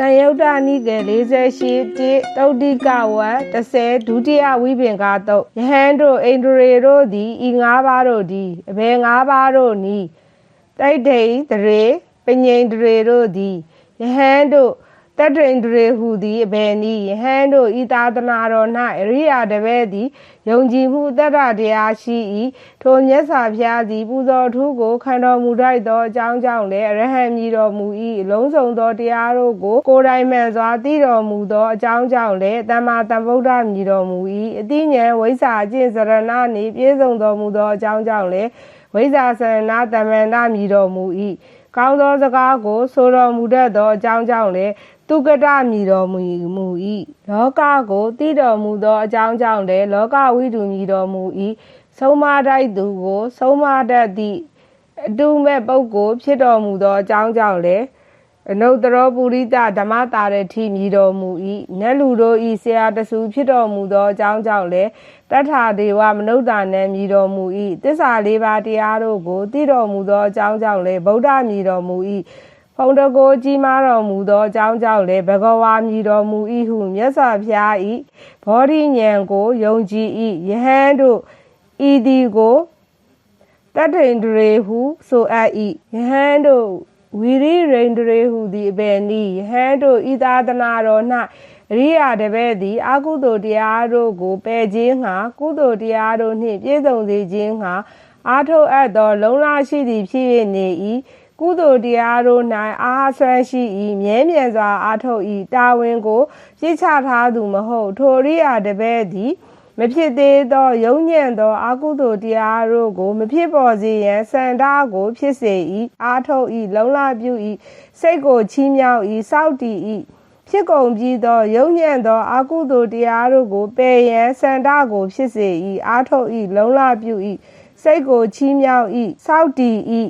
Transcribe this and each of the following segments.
တန်ယုတ်တနိကေ48တိတုတ်တိကဝတ်30ဒုတိယဝိပင်္ဂတုတ်ယဟန်တို့အိန္ဒြေတို့သည်ဤ၅ပါးတို့သည်အဘယ်၅ပါးတို့နီတိုက်ဒိန်တရေပငိန်တရေတို့သည်ယဟန်တို့ တတ္ထိန်တရေဟုသည်အဘယ်နည်းယဟန်တို့ဤသာသနာတော်၌အရိယာတပည့်သည်ယုံကြည်မှုတတ္တတရားရှိ၏ထိုမြတ်စွာဘုရားသည်ပူဇော်ထူးကိုခံတော်မူထိုက်သောအကြောင်းကြောင့်လည်းအရဟံမြည်တော်မူ၏အလုံးစုံသောတရားတို့ကိုကိုယ်တိုင်မှန်စွာသိတော်မူသောအကြောင်းကြောင့်လည်းတမ္မာတမ္ဗုဒ္ဓမြည်တော်မူ၏အတိညာဝိဇ္ဇာအကျင့်စရဏနှင့်ပြည့်စုံတော်မူသောအကြောင်းကြောင့်လည်းဝိဇ္ဇာစရဏတမ္မန္တမြည်တော်မူ၏ကောင်းသောစကားကိုဆိုတော်မူတတ်သောအကြောင်းကြောင့်လည်း သူကတမြည်တော်မူမူ၏လောကကိုတည်တော်မူသောအကြောင်းကြောင့်လည်းလောကဝိတုမြည်တော်မူ၏ဆုံးမတိုက်သူကိုဆုံးမတတ်သည့်အတုမဲ့ပုဂ္ဂိုလ်ဖြစ်တော်မူသောအကြောင်းကြောင့်လည်းအနုတ္တရောပုရိသဓမ္မတာရတိမြည်တော်မူ၏နတ်လူတို့ဤဆရာတဆူဖြစ်တော်မူသောအကြောင်းကြောင့်လည်းတထာဒေဝမနုဿာနံမြည်တော်မူ၏တစ္ဆာလေးပါးတရားတို့ကိုသိတော်မူသောအကြောင်းကြောင့်လည်းဗုဒ္ဓမြည်တော်မူ၏ ဖုံတကိုကြီးမားတော်မူသောအကြောင်းကြောင့်လည်းဘဂဝါမြည်တော်မူ၏ဟုမြတ်စွာဘုရား၏ဘောဓိဉာဏ်ကိုယုံကြည်၏ယဟန်တို့ဤသည်ကိုတတ္ထိန်တရေဟုဆိုအပ်၏ယဟန်တို့ဝီရိရိန်တရေဟုသည်အဘယ်နည်းယဟန်တို့ဤသာသနာတော်၌အရိယာတပည့်သည်အကုသိုလ်တရားတို့ကိုပယ်ခြင်းငှာကုသိုလ်တရားတို့နှင့်ပြည့်စုံစေခြင်းငှာအာထုတ်အပ်သောလုံလရှိသည်ဖြစ်၍နေ၏ ကုသိုလ်တရားတို့၌အားဆွမ်းရှိ၏မြဲမြံစွာအားထုတ်၏တာဝန်ကိုပြစ်ချထားသူမဟုတ်ထိုရိယာတပည့်သည်မဖြစ်သေးသောယုံညံ့သောအာကုသိုလ်တရားတို့ကို မဖြစ်ပေါ်စေရန်စန္ဒကို ဖြစ်စေ၏အားထုတ်၏လုံလပြု၏စိတ်ကိုချီးမြှောက်၏စောင့်တည်၏ဖြစ်ကုန်ပြီးသောယုံညံ့သောအာကုသိုလ်တရားတို့ကိုပယ်ရန်စန္ဒကို ဖြစ်စေ၏အားထုတ်၏လုံလပြု၏စိတ်ကိုချီးမြှောက်၏စောင့်တည်၏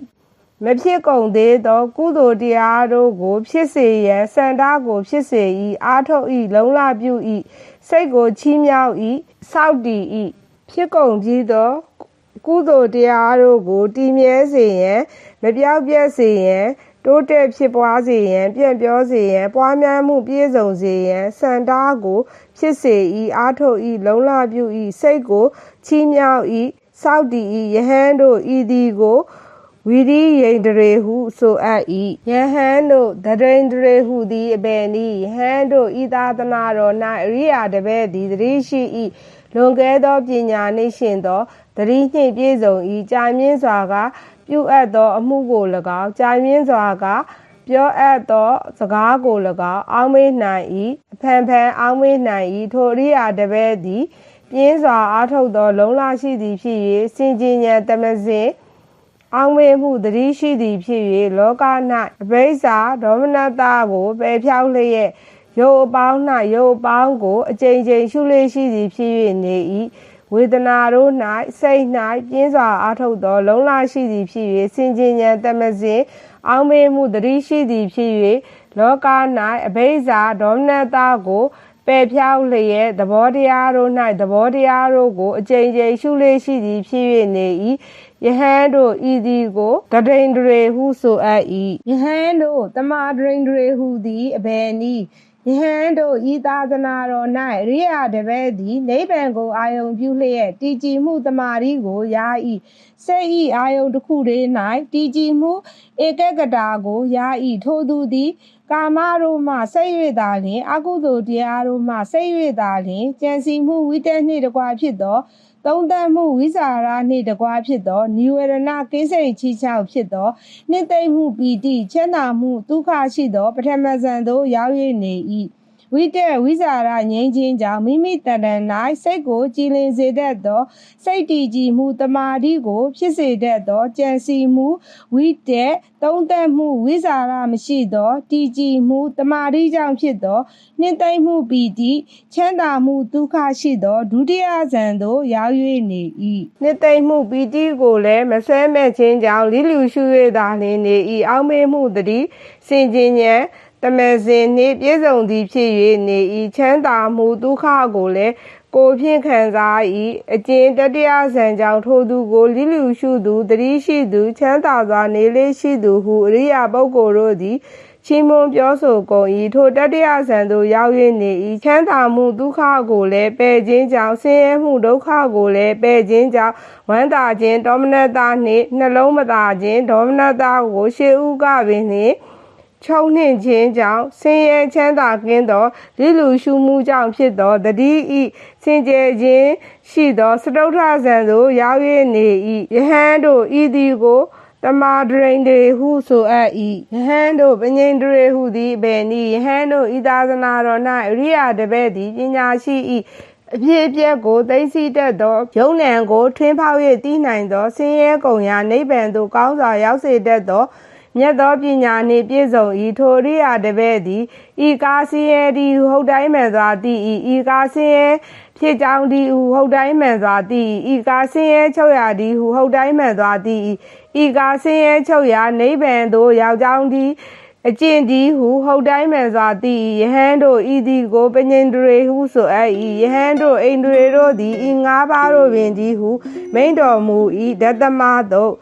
မဖြစ်ကုန်သေးသောကုသိုလ်တရားတို့ကို ဖြစ်စေရန်စန္ဒကိုဖြစ်စေ၏အားထုတ်၏လုံလပြု၏စိတ်ကိုချီးမြှောက်၏စောင့်တည်၏ဖြစ်ကုန်ပြီးသောကုသိုလ်တရားတို့ကိုတည်မြဲစေရန်မပြောက်ပြက်စေရန်တိုးတက်ဖြစ်ပွားစေရန်ပြန့်ပြောစေရန်ပွားများမှုပြည့်စုံစေရန်စန္ဒကိုဖြစ်စေ၏အားထုတ်၏လုံလပြု၏စိတ်ကိုချီးမြှောက်၏စောင့်တည်၏ယဟန်တို့ဤသည်ကို ဝီရိယိန္ဒရေဟုဆိုအပ်၏ယဟန်တို့တရိန္ဒရေဟုသည်အဘယ်နည်းယဟန်တို့ဤသာသနာတော်၌အရိယာတပည့်သည်တတိရှိ၏လွန်ကဲသောပညာနှင့်ရှင်သောတတိနှင့်ပြည့်စုံ၏ကြာမြင့်စွာကပြုအပ်သောအမှုကို၎င်းကြာမြင့်စွာကပြောအပ်သောစကားကို၎င်းအောင်းမေးနိုင်၏အဖန်ဖန်အောင်းမေးနိုင်၏ထိုအရိယာတပည့်သည် ပြင်းစွာအားထုတ်သော လုံလရှိသည်ဖြစ်၍စင်ကြင်ဉဏ်တမစင် အောင်မေမှုတတိရှိသည်ဖြစ်၍လောက၌အဘိဇာဒေါမနတာကိုပယ်ဖြောက်လျက်ရုပ်အပေါင်း၌ရုပ်အပေါင်းကိုအကြိမ်ကြိမ်ရှုလေရှိသည်ဖြစ်၍နေ၏ဝေဒနာတို့၌စိတ်၌ပြင်းစွာအားထုတ်သော လုံလရှိသည်ဖြစ်၍စင်ကြင်ဉဏ်တမစင်အောင်မေမှုတတိရှိသည်ဖြစ်၍လောက၌အဘိဇာဒေါမနတာကို ပယ်ဖြောက်လျက်သဘောတရားတို့၌သဘောတရားတို့ကိုအကြိမ်ကြိမ်ရှုလေရှိသည်ဖြစ်၍နေ၏ယဟန်တို့ဤသည်ကိုတတိန်တွေဟုဆိုအပ်၏ယဟန်တို့တမဒရိန်တွေဟုသည်အဘယ်နည်းယဟန်တို့ဤသာသနာတော်၌ရိယာတပည့်သည်နိဗ္ဗာန်ကိုအာယုံပြုလျက်တည်ကြည်မှုတမာရီကိုယာ၏စိတ်ဤအာယုံတစ်ခုတည်း၌တည်ကြည်မှုဧကကတာကိုယာ၏ထိုသူသည် ကာမတို့မှစိတ်၍သာလျှင်အကုသိုလ်တရားတို့မှစိတ်၍သာလျှင်ကြံစီမှုဝိတက်နှင့်တကွာဖြစ်သောသုံးသပ်မှုဝိစာရနှင့်တကွာဖြစ်သောနိဝရဏကိစိတ်ချီချောက်ဖြစ်သောနှစ်သိမ့်မှုပီတိချမ်းသာမှုဒုက္ခရှိသောပထမဇန်သို့ရောက်၍နေ၏ ဝိတက်ဝိဇာရငြိမ်းချင်းကြောင့်မိမိတဏ္ဍန်၌စိတ်ကိုကြည်လင်စေတတ်သော စိတ်တည်ကြည်မှုတမာတိကို ဖြစ်စေတတ်သောကြံစီမှုဝိတက်သုံးသက်မှုဝိဇာရမရှိသောတည်ကြည်မှုတမာတိကြောင့်ဖြစ်သောနှင်းသိမ့်မှုပီတိချမ်းသာမှုဒုက္ခရှိသောဒုတိယဇန်သို့ရောက်၍နေ၏နှင်းသိမ့်မှုပီတိကိုလည်းမဆွဲမဲ့ခြင်းကြောင့်လိလူရှု၍သာလျှင်နေ၏အောက်မေ့မှုတည်းစင်ကြင်ဉဏ် တမစင်နှင့်ပြည့်စုံသည်ဖြစ်၍နေ၏ချမ်းသာမှုဒုက္ခကိုလည်းကိုဖြင့်ခံစား၏အကျဉ်တတရားဆံကြောင့်ထိုသူကိုလိလူရှုသူတတိရှိသူချမ်းသာစွာနေလေးရှိသူဟုအရိယာပုဂ္ဂိုလ်တို့သည်ချီးမွမ်းပြောဆိုကုန်၏ထိုတတ္တရဆံသို့ရောက်၍နေ၏ချမ်းသာမှုဒုက္ခကိုလည်းပယ်ခြင်းကြောင့်ဆင်းရဲမှုဒုက္ခကိုလည်းပယ်ခြင်းကြောင့်ဝမ်းသာခြင်းဒေါမနတာနှင့်နှလုံးမသာခြင်းဒေါမနတာကိုရှေးဥကပင်နှင့် ချုံနှင့်ခြင်းကြောင့်ဆင်းရဲချမ်းသာကင်းသောလိလူရှုမှုကြောင့်ဖြစ်သောတတိဤစင်ကြယ်ခြင်းရှိသောစတုထဇံသို့ရောက်၍နေ၏ယဟန်တို့ဤသည်ကိုတမာဒရိန်တွေဟုဆိုအပ်၏ယဟန်တို့ပငိန်တွေဟုသည်ဘယ်နည်းယဟန်တို့ဤသာသနာတော်၌အရိယာတပည့်သည်ပညာရှိ၏အဖြစ်အပျက်ကိုသိသိတတ်သောယုံနံကိုထွင်းဖောက်၍သိနိုင်သောဆင်းရဲကုန်ရာနိဗ္ဗာန်သို့ကောင်းစွာရောက်စေတတ်သော မြတ်သောပညာနှင့်ပြည့်စုံ၏ထိုရိယာတပည့်သည်ဤကားစင်းရဲသည်ဟုဟုတ်တိုင်းမှန်စွာသိ၏ဤကားစင်းရဲဖြစ်ကြောင်းသည်ဟုဟုတ်တိုင်းမှန်စွာသိ၏ဤကားစင်းရဲချုပ်ရာသည်ဟုဟုတ်တိုင်းမှန်စွာသိ၏ဤကားစင်းရဲချုပ်ရာနိဗ္ဗာန်သို့ရောက်ကြောင်းသည်အကျင့်ဒီဟုဟုတ်တိုင်းမှန်စွာသိ၏ယဟန်တို့ဤသည်ကိုပညင်တွေဟုဆိုအပ်၏ယဟန်တို့အိန္ဒြေတို့သည်ဤငါးပါးတို့ပင်ဒီဟုမိန်တော်မူ၏ဒသမသို့